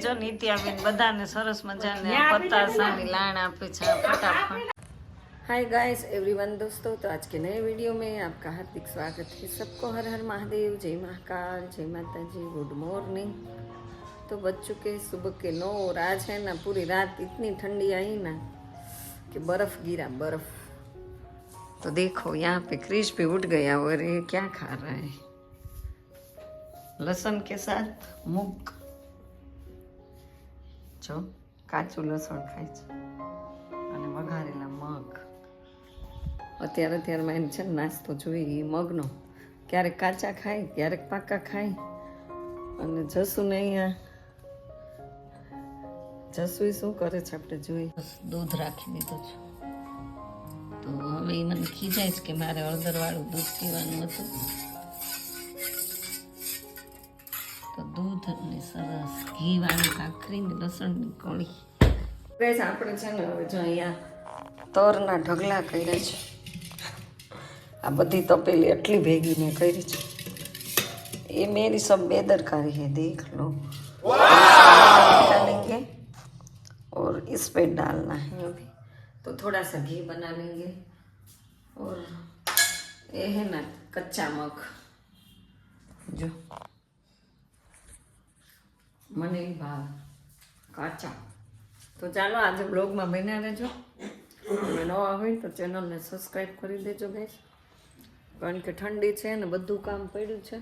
જો નિત્યાબેન બધાને સરસ મજાને પતાસાની લાણ આપે છે ફટાફટ हाय गाइस एवरीवन दोस्तों तो आज के नए वीडियो में आपका हार्दिक स्वागत है सबको हर हर महादेव जय महाकाल जय माता जी गुड मॉर्निंग तो बज चुके हैं सुबह के नौ और आज है ना पूरी रात इतनी ठंडी आई ना कि बर्फ गिरा बर्फ तो देखो यहाँ पे क्रिश भी उठ गया और ये क्या खा रहा है लहसुन के साथ मूग જો, કાચું લસણ ખાય છે. અને વઘારેલા મગ. અત્યારે અત્યારમાં એને છે નાસ્તો જોઈએ એ મગનો. ક્યારેક કાચા ખાય, ક્યારેક પાકા ખાય. અને જસું ને અહીંયા જસુ શું કરે છે આપણે જોઈએ. દૂધ રાખી દીધું છે. તો હવે એ મને ખીજાય છે કે મારે હળદરવાળું દૂધ પીવાનું હતું. સરસ ઘી વાળી ભાખરી ને લસણની કોળી ગઈસ આપણે છે ને હવે જો અહીંયા તરના ઢગલા કર્યા છે આ બધી તપેલી એટલી ભેગી મેં કરી છે ये मेरी सब बेदरकारी है देख लो डालेंगे और इस पे डालना है अभी तो थोड़ा सा घी बना लेंगे और ये है ना कच्चा मग जो મને ભાવ. કાચા. તો ચાલો આજે બ્લોગમાં બન્યા રહેજો. તમે નવા હોય તો ચેનલને સબસ્ક્રાઈબ કરી દેજો ગેસ કારણ કે ઠંડી છે ને બધું કામ પડ્યું છે.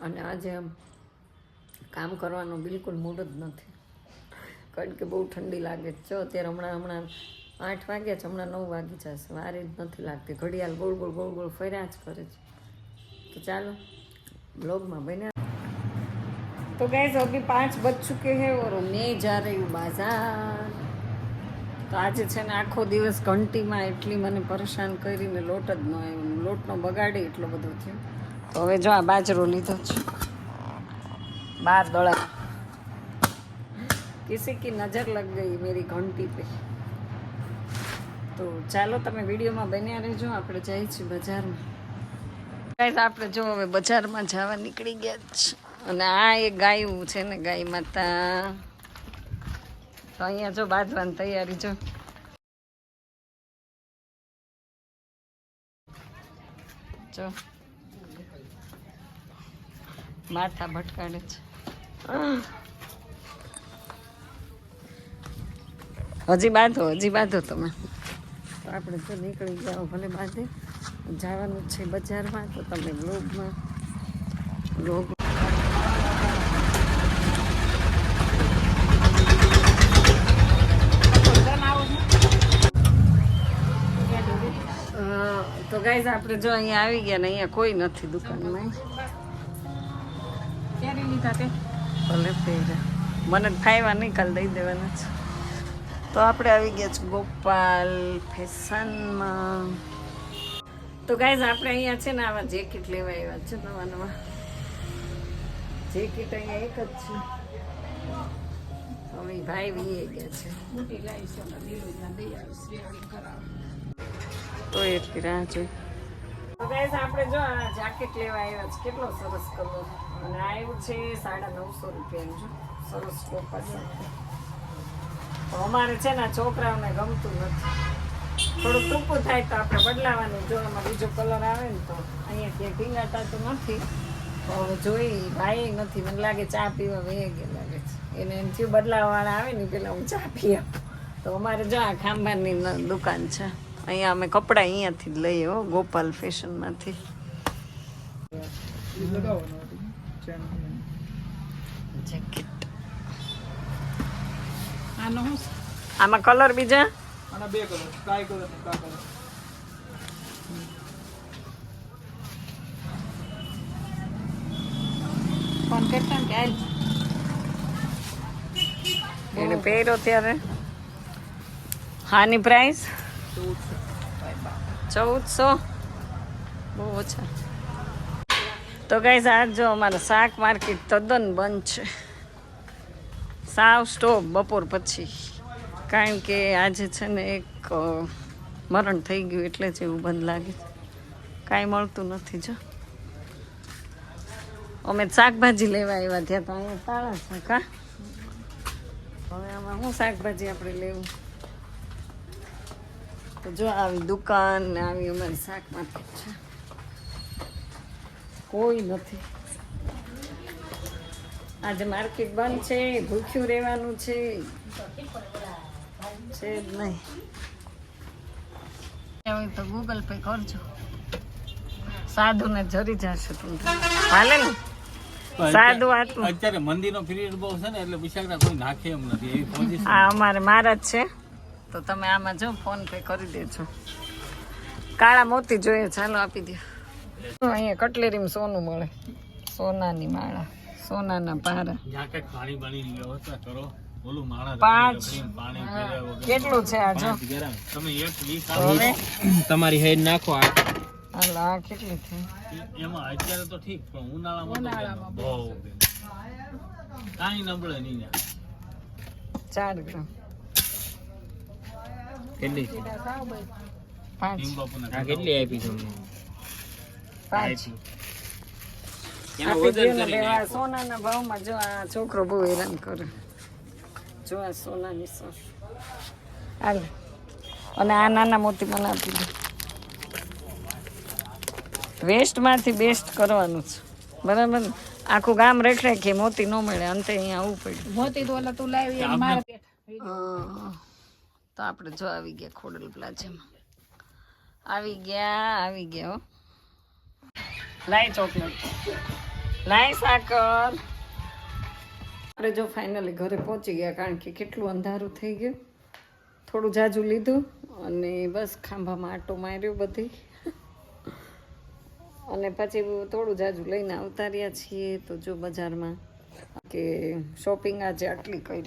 અને આજે આમ કામ કરવાનું બિલકુલ મૂડ જ નથી. કારણ કે બહુ ઠંડી લાગે છે. અત્યારે હમણાં હમણાં આઠ વાગ્યા છે, હમણાં નવ વાગી જશે. વારી જ નથી લાગતી. ઘડિયાળ ગોળ ગોળ ગોળ ગોળ ફર્યા જ કરે છે. તો ચાલો બ્લોગમાં બન્યા तो गैस अभी पाँच बज चुके हैं और मैं जा रही हूँ बाजार તો આજે છે ને આખો દિવસ ઘંટીમાં એટલી મને પરેશાન કરીને લોટ જ ન આવ્યો લોટનો બગાડે એટલો બધો થયો તો હવે જો આ બાજરો લીધો છે બાર દળા કિસી કી નજર લગ ગઈ મેરી ઘંટી પે તો ચાલો તમે વિડીયોમાં બન્યા રહેજો આપણે જઈએ છીએ બજારમાં ગાઈસ આપણે જો હવે બજારમાં જવા નીકળી ગયા છે અને આ એક ગાયું છે ને, ગાય માતા. તો અહીંયા જો બાંધવાની તૈયારી જો. જો. માથા ભટકાડે છે. હજી બાંધો હજી બાંધો તમે. તો આપણે જો નીકળી જાઓ, ભલે બાંધે. જવાનું છે બજારમાં, તો તમે બ્લોગમાં બ્લોગ તો ગાઈઝ આપણે જો અહીંયા આવી ગયા ને અહીંયા કોઈ નથી દુકાનમાં. ભલે પહેરે મને ફાયવા નહીં કાલ દઈ દેવાના છે. તો આપણે આવી ગયા છે ગોપાલ ફેશનમાં. તો ગાઈઝ આપણે અહીંયા છે ને આવા જેકેટ લેવા આવ્યા છે નવા નવા. જેકેટ અહીંયા એક જ છે. હવે ભાઈ વીએ ગયા છે. તો એટલી રાહ જોઈ. તો ગાઈઝ આપણે જો આ જાકેટ લેવા આવ્યા છે. કેટલો સરસ કલર અને આવ્યું છે સાડા નવસો રૂપિયાનું જો. સરસ ટોપર તો અમારે છે ને છોકરાઓને ગમતું નથી. થોડું ટૂંકું થાય તો આપણે બદલાવાનું. જો આમાં બીજો કલર આવે ને તો અહીંયા ક્યાંય ભીંગાતા તો નથી. તો જોઈ, ભાઈ નથી. મને લાગે ચા પીવા વહી ગયા લાગે છે. એને એમ થયું બદલાવવાળા આવે ને પેલા હું ચા પી આપું. તો અમારે જો આ ખાંભાની દુકાન છે. અહીંયા અમે કપડાં અહીંયાથી જ લઈએ હો ગોપાલ ફેશનમાંથી. જેકેટ. આમાં કલર બીજા? બે colour sky colour colour phone કરતા કે એને પહેર્યો ત્યારે. હાની પ્રાઇસ ચૌદસો. બહુ ઓછા. તો કઈ આજ જો અમારે શાક માર્કેટ તદ્દન બંધ છે. સાવ સ્ટોપ બપોર પછી. કારણ કે આજે છે ને એક મરણ થઈ ગયું એટલે જ એવું બંધ લાગે કાંઈ મળતું નથી, જો. અમે શાકભાજી લેવા આવ્યા ત્યાં તો અહીંયા તાળા છે કા હવે આમાં શું શાકભાજી આપણે લેવું? તો જો આવી દુકાન ને આવી અમારી શાક માર્કેટ છે. કોઈ નથી. આજે માર્કેટ બંધ છે ભૂખ્યું રહેવાનું છે. છે જ નહીં. હવે તો ગૂગલ પે કરજો. સાધુને જરી જશે તમને હાલે ને? સાધુ આટલું અત્યારે મંદિરનો પીરિયડ બહુ છે ને એટલે બિચારા કોઈ નાખે એમ નથી. એવી પોઝિશન આ અમારે મહારાજ છે. તો તમે આમાં જો ફોન પે કરી દેજો. કાળા મોતી જોઈએ ચાલો આપી દો. અહીંયા કટલેરીમાં સોનું મળે. સોનાની માળા સોનાના પારા પાંચ. કેટલું છે આ જો? તમે એક વીસ તમારી હેડ નાખો આ. આ કેટલી થઈ એમાં અત્યારે તો ઠીક પણ ઉનાળામાં બહુ કાંઈ નબળે નહીં ચાર ગ્રામ. કેટલી? પાંચ. કેટલી આપી? તમને? પાંચ. સોનાના ભાવમાં જો આ છોકરો બહુ હેરાન કરે. જો આ સોનાની સોસ હાલ. અને આ નાના મોતી મને આપી દે વેસ્ટમાંથી બેસ્ટ કરવાનું છે. બરાબર આખું ગામ રેખ રાખીએ મોતી ન મળે અંતે અહીંયા આવવું પડ્યું. મોતી તો ઓલા તું લાવી એમ મારે હા. તો આપણે જો આવી ગયા ખોડલ પ્લાઝામાં. આવી ગયા આવી ગયા હો. લાય ચોકલેટ. લાય સાકર. આપણે જો ફાઇનલી ઘરે પહોંચી ગયા કારણ કે કેટલું અંધારું થઈ ગયું. થોડું જાજુ લીધું અને બસ ખાંભામાં આટો માર્યો બધી. અને પછી થોડું જાજુ લઈને આવતા રહ્યા છીએ તો જો બજારમાં કે શોપિંગ આજે આટલી કરી.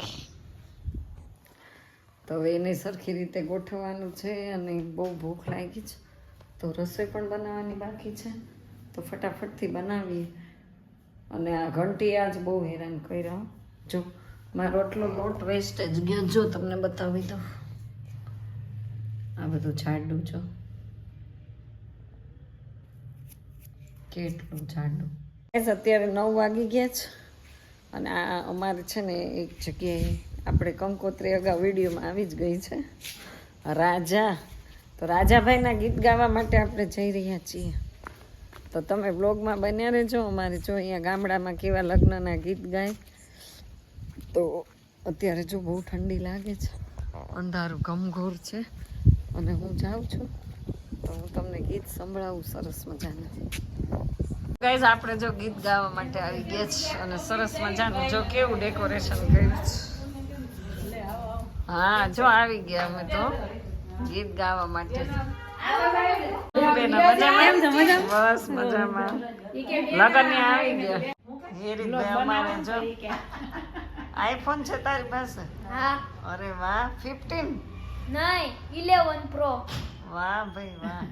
તો હવે એને સરખી રીતે ગોઠવવાનું છે અને બહુ ભૂખ લાગી છે. તો રસોઈ પણ બનાવવાની બાકી છે. તો ફટાફટથી બનાવીએ. અને આ ઘંટી આજ બહુ હેરાન કર્યા. જો, મારો આટલો લોટ વેસ્ટેજ ગયો. જો, તમને બતાવી દો આ બધું જાડું જો. કેટલું જાડું અત્યારે નવ વાગી ગયા છે. અને આ અમારે છે ને એક જગ્યાએ આપણે કંકોત્રી અગાઉ વિડીયોમાં આવી જ ગઈ છે. રાજા. તો રાજાભાઈના ગીત ગાવા માટે આપણે જઈ રહ્યા છીએ. તો તમે બ્લોગમાં બન્યા રહેજો. અમારે જો અહીંયા ગામડામાં કેવા લગ્નના ગીત ગાય. તો અત્યારે જો બહુ ઠંડી લાગે છે. અંધારું ઘમઘોર છે. અને હું જાઉં છું. તો હું તમને ગીત સંભળાવું સરસ મજાના. ગાઈઝ આપણે જો ગીત ગાવા માટે આવી ગયા છે અને સરસ મજાનું જો કેવું ડેકોરેશન કર્યું છે. હા જો આવી ગયા અમે તો. ગીત ગાવા માટે. બસ મજામાં. લગન આવી ગયા. હેરીભાઈ અમારે જો. આઈફોન છે તારી પાસે? હા. અરે વાહ ફિફ્ટીન? નહીં ઇલેવન પ્રો. વાહ ભાઈ વાહ.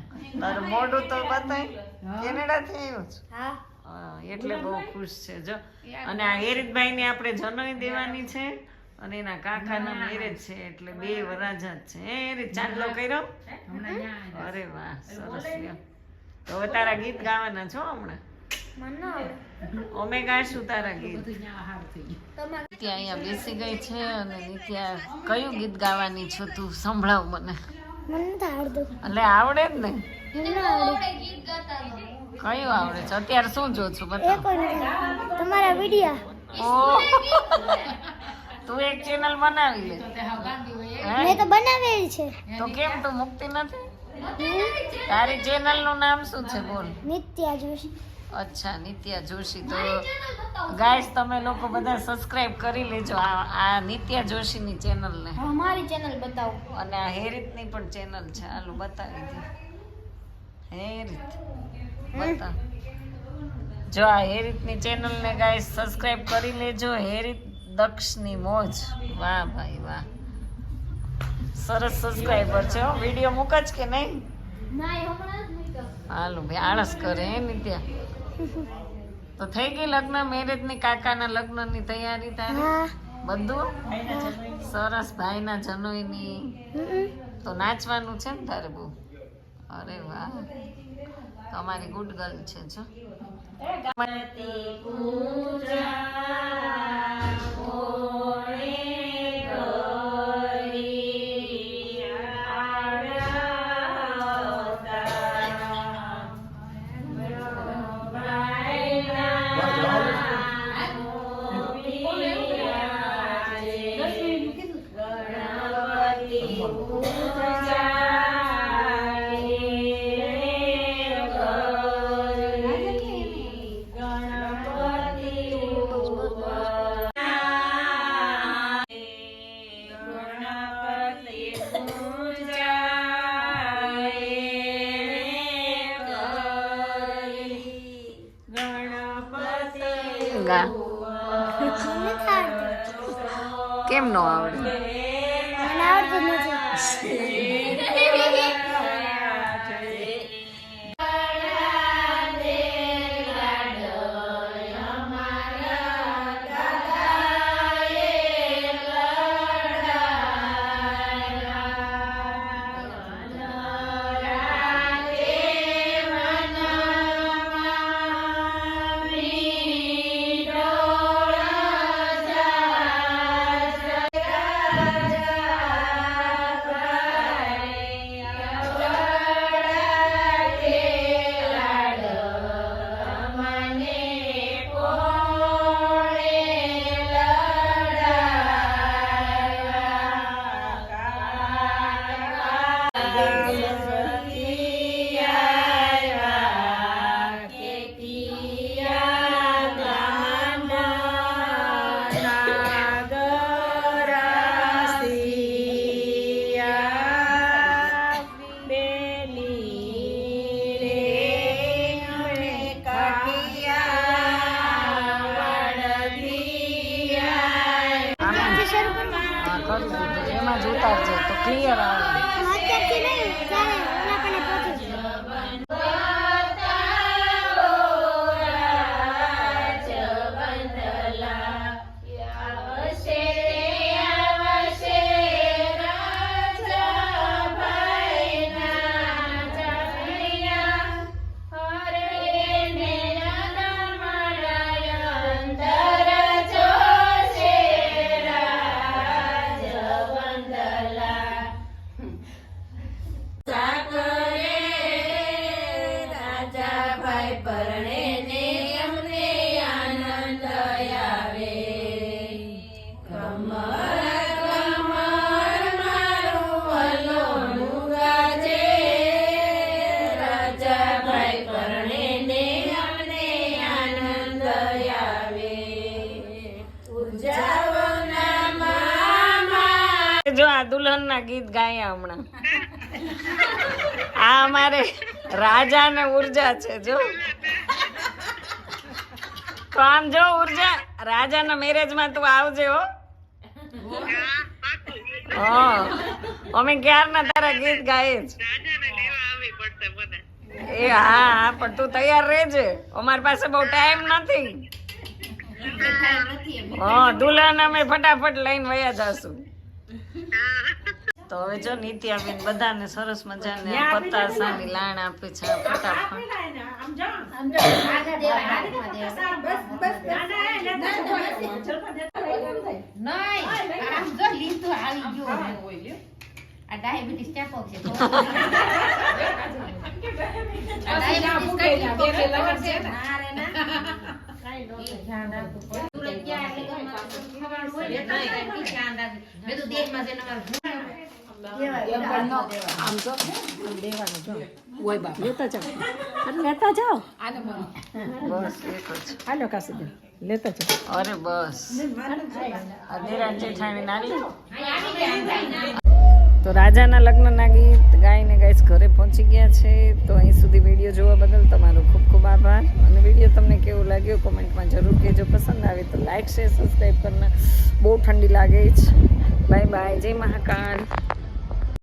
તારું મોઢું તો બતાય. કેનેડાથી આવ્યો છે? હા. હા, એટલે બહુ ખુશ છે જો. અને આ હેરીતભાઈ ને આપણે જનોઈ દેવાની છે. અને એના કાકાના મેરેજ છે એટલે બે વરાજા જ છે. એ ચાંદલો કર્યો? અરે વાહ સરસ તો હવે તારા ગીત ગાવાના છો હમણાં? અમે ગાઈશું તારા ગીત. તમારે નિત્યા અહીંયા બેસી ગઈ છે અને નિત્યા કયું ગીત ગાવાની છો તું સંભળાવ મને? મને એટલે આવડે જ ને? મને આવડે. ગીત ગાતા કયું આવડે છે? અત્યારે શું જો છું બતાવ. તમારા વિડિયા. ઓહ! તું એક ચેનલ બનાવી લે. હે? મેં તો બનાવેલી છે. તો કેમ તું મુક્તિ નથી? તારી ચેનલનું નામ શું છે બોલ? નિત્યા જોશી. અચ્છા નિત્યા જોશી. તો ગાઈસ તમે લોકો બધા સબસ્ક્રાઇબ કરી લેજો આ આ નિત્યા જોશીની ચેનલને અમારી ચેનલ બતાવો. અને આ હેરિતની પણ ચેનલ છે. હાલો બતાવી દે. હેરિત બતા. જો આ હેરિતની ચેનલને ગાઈસ સબસ્ક્રાઇબ કરી લેજો. હેરિત દક્ષની મોજ. વાહ ભાઈ વાહ. સરસ સબસ્ક્રાઈબર છે હો. વીડિયો મૂક જ કે નહીં? ના હાલો ભાઈ આળસ કરે હે નિત્યા તો થઈ ગઈ લગ્ન? મેરેજની કાકાના લગ્નની તૈયારી તારી? બધું? સરસ ભાઈના જનોઈની. તો નાચવાનું છે ને તારે બહુ? અરે વાહ. તમારી ગુડ ગર્લ છે જો. પૂજા. કેમ નો આવડે? મને આવડતું નથી. 经验了。આ ના ગીત ગાયા હમણાં. આ અમારે રાજા ને ઊર્જા છે જો. તો આમ જો ઊર્જા રાજા ના મેરેજમાં તું આવજે હો. અમે અમે ક્યારના તારા ગીત ગાય જ. એ હા હા પણ તું તૈયાર રહેજે. અમારી પાસે બહુ ટાઈમ નથી. હા દુલ્હન અમે ફટાફટ લઈને વયા જાશું. તો હવે જો નીતિયાબેન બધાને સરસ મજાને પતાસાની સાની લાણ આપે છે ફટાફટ. લેતા જાઓ હાલો કાસી લેતા અરે બસ. દેરાન જેઠાણી નાની તો રાજાના લગ્નના ગીત ગાઈને ગાઈસ ઘરે પહોંચી ગયા છે. તો અહીં સુધી વીડિયો જોવા બદલ તમારો ખૂબ ખૂબ આભાર. અને વીડિયો તમને કેવો લાગ્યો કોમેન્ટમાં જરૂર કહેજો. પસંદ આવે તો લાઈક શેર સબસ્ક્રાઈબ કરના બહુ ઠંડી લાગે છે બાય બાય જય મહાકાળ